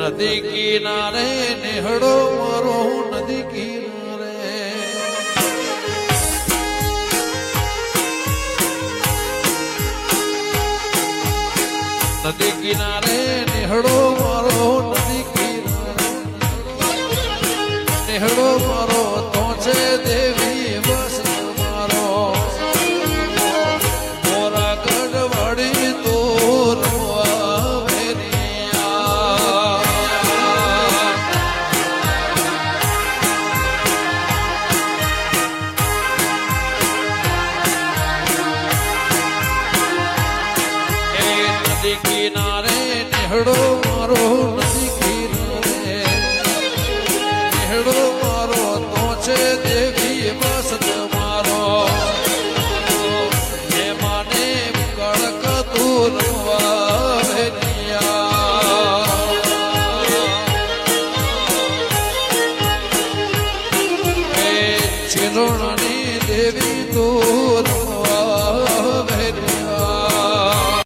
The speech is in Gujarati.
નદી કિનારે નિહળો મારો નદી કિનારે. નદી કિનારે નિહળો મારો નદી કિનારે. નિહળો મારો નદી કિનારે નેહડો મારો નદી કિનારે. નેહડો મારો તો છે દેવી વસત મારો. હે માને કડક તું રમવા ચિરોણની દેવી રમવા